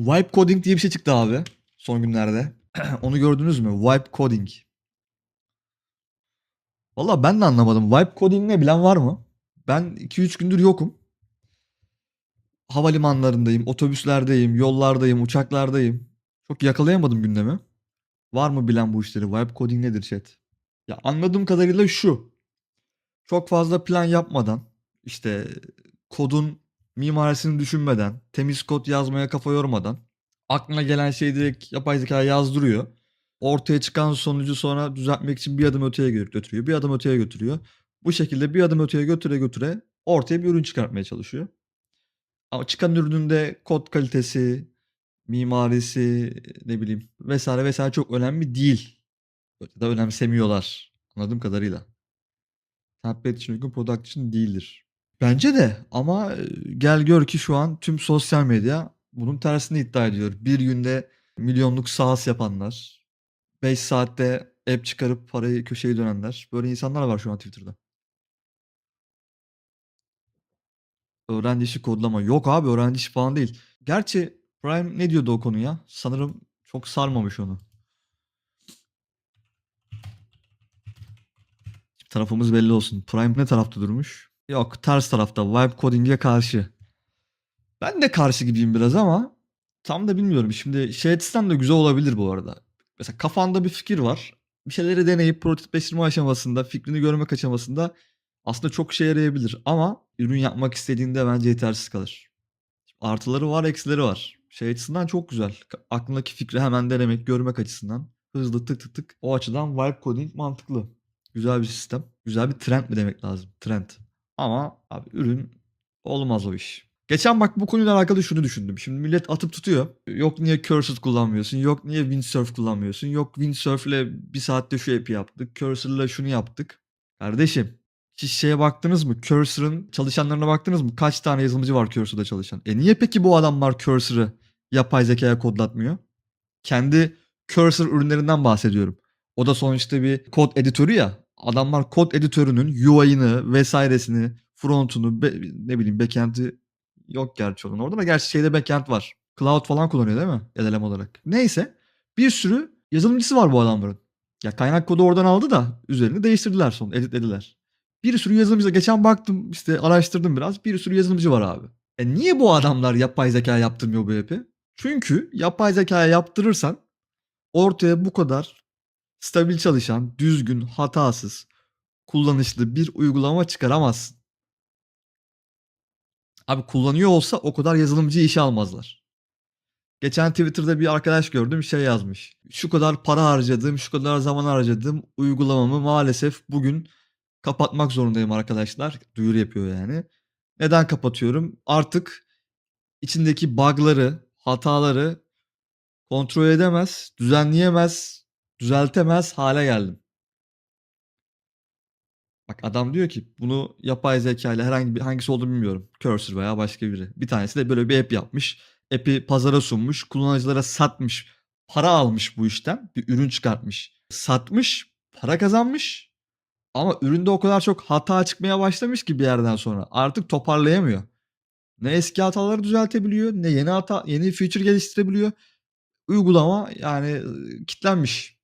Vibe coding diye bir şey çıktı abi son günlerde. Onu gördünüz mü? Vibe coding. Valla ben de anlamadım. Vibe coding ne bilen var mı? Ben 2-3 gündür yokum. Havalimanlarındayım, otobüslerdeyim, yollardayım, uçaklardayım. Çok yakalayamadım gündemi. Var mı bilen bu işleri? Vibe coding nedir chat? Ya anladığım kadarıyla şu. Çok fazla plan yapmadan, işte kodun mimarisini düşünmeden, temiz kod yazmaya kafa yormadan, aklına gelen şeyi direkt yapay zeka yazdırıyor. Ortaya çıkan sonucu sonra düzeltmek için bir adım öteye gö- götürüyor, bir adım öteye götürüyor. Bu şekilde bir adım öteye götüre götüre ortaya bir ürün çıkartmaya çalışıyor. Ama çıkan ürünün de kod kalitesi, mimarisi, ne bileyim vesaire vesaire çok önemli değil. Ya da önemsemiyorlar anladığım kadarıyla. Tablet için uygun, product için değildir. Bence de ama e, gel gör ki şu an tüm sosyal medya bunun tersini iddia ediyor. Bir günde milyonluk sahas yapanlar, 5 saatte app çıkarıp parayı köşeye dönenler. Böyle insanlar var şu an Twitter'da. Öğrenci işi kodlama. Yok abi öğrenci işi falan değil. Gerçi Prime ne diyordu o konuya? Sanırım çok sarmamış onu. Tarafımız belli olsun. Prime ne tarafta durmuş? Yok ters tarafta. Vibe coding'e karşı. Ben de karşı gibiyim biraz ama tam da bilmiyorum. Şimdi şey açısından da güzel olabilir bu arada. Mesela kafanda bir fikir var. Bir şeyleri deneyip prototipleştirme aşamasında, fikrini görmek aşamasında aslında çok işe yarayabilir. Ama ürün yapmak istediğinde bence yetersiz kalır. Artıları var, eksileri var. Şey açısından çok güzel. Aklındaki fikri hemen denemek, görmek açısından. Hızlı tık tık tık. O açıdan vibe coding mantıklı. Güzel bir sistem. Güzel bir trend mi demek lazım? Trend. Ama abi ürün olmaz o iş. Geçen bak bu konuyla alakalı şunu düşündüm. Şimdi millet atıp tutuyor. Yok niye Cursor kullanmıyorsun? Yok niye Windsurf kullanmıyorsun? Yok Windsurf'le bir saatte şu app'i yaptık. Cursor'la şunu yaptık. Kardeşim hiç şeye baktınız mı? Cursor'ın çalışanlarına baktınız mı? Kaç tane yazılımcı var Cursor'da çalışan? E niye peki bu adamlar Cursor'ı yapay zekaya kodlatmıyor? Kendi Cursor ürünlerinden bahsediyorum. O da sonuçta bir kod editörü ya. Adamlar kod editörünün UI'ını vesairesini, frontunu, be- ne bileyim backend'i yok gerçi onun orada da gerçi şeyde backend var. Cloud falan kullanıyor değil mi? LLM olarak. Neyse bir sürü yazılımcısı var bu adamların. Ya kaynak kodu oradan aldı da üzerini değiştirdiler sonra editlediler. Bir sürü yazılımcı geçen baktım işte araştırdım biraz bir sürü yazılımcı var abi. E niye bu adamlar yapay zeka yaptırmıyor bu app'i? Çünkü yapay zekaya yaptırırsan ortaya bu kadar stabil çalışan, düzgün, hatasız, kullanışlı bir uygulama çıkaramazsın. Abi kullanıyor olsa o kadar yazılımcı işe almazlar. Geçen Twitter'da bir arkadaş gördüm şey yazmış. Şu kadar para harcadım, şu kadar zaman harcadım. Uygulamamı maalesef bugün kapatmak zorundayım arkadaşlar. Duyuru yapıyor yani. Neden kapatıyorum? Artık içindeki bug'ları, hataları kontrol edemez, düzenleyemez, düzeltemez hale geldim. Bak adam diyor ki bunu yapay zeka ile herhangi bir hangisi olduğunu bilmiyorum. Cursor veya başka biri. Bir tanesi de böyle bir app yapmış. App'i pazara sunmuş. Kullanıcılara satmış. Para almış bu işten. Bir ürün çıkartmış. Satmış. Para kazanmış. Ama üründe o kadar çok hata çıkmaya başlamış ki bir yerden sonra. Artık toparlayamıyor. Ne eski hataları düzeltebiliyor. Ne yeni hata, yeni feature geliştirebiliyor. Uygulama yani kitlenmiş.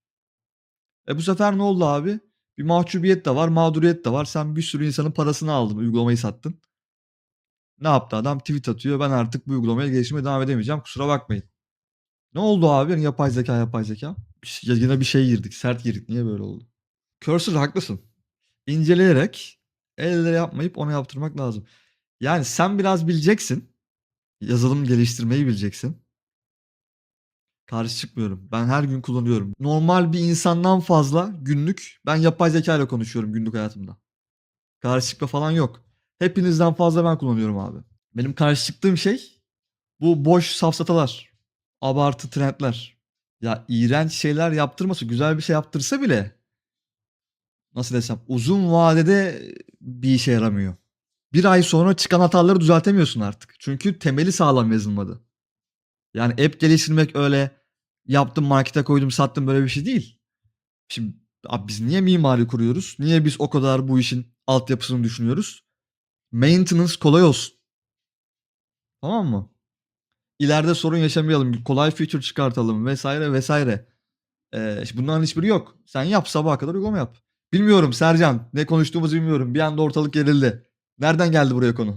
E bu sefer ne oldu abi? Bir mahcubiyet de var, mağduriyet de var. Sen bir sürü insanın parasını aldın, uygulamayı sattın. Ne yaptı adam? Tweet atıyor. Ben artık bu uygulamaya geliştirmeye devam edemeyeceğim. Kusura bakmayın. Ne oldu abi? Yapay zeka, yapay zeka. Ya Yine bir şey girdik, sert girdik. Niye böyle oldu? Cursor haklısın. İnceleyerek elle yapmayıp onu yaptırmak lazım. Yani sen biraz bileceksin. Yazılım geliştirmeyi bileceksin. Karşı çıkmıyorum. Ben her gün kullanıyorum. Normal bir insandan fazla günlük ben yapay zeka ile konuşuyorum günlük hayatımda. Karşı çıkma falan yok. Hepinizden fazla ben kullanıyorum abi. Benim karşı çıktığım şey bu boş safsatalar. Abartı trendler. Ya iğrenç şeyler yaptırması, güzel bir şey yaptırsa bile nasıl desem uzun vadede bir işe yaramıyor. Bir ay sonra çıkan hataları düzeltemiyorsun artık. Çünkü temeli sağlam yazılmadı. Yani app geliştirmek öyle yaptım markete koydum sattım böyle bir şey değil. Şimdi abi biz niye mimari kuruyoruz? Niye biz o kadar bu işin altyapısını düşünüyoruz? Maintenance kolay olsun. Tamam mı? ileride sorun yaşamayalım. Kolay feature çıkartalım vesaire vesaire. Ee, bunların hiçbiri yok. Sen yap sabaha kadar uygulama yap. Bilmiyorum Sercan. Ne konuştuğumuzu bilmiyorum. Bir anda ortalık gerildi. Nereden geldi buraya konu?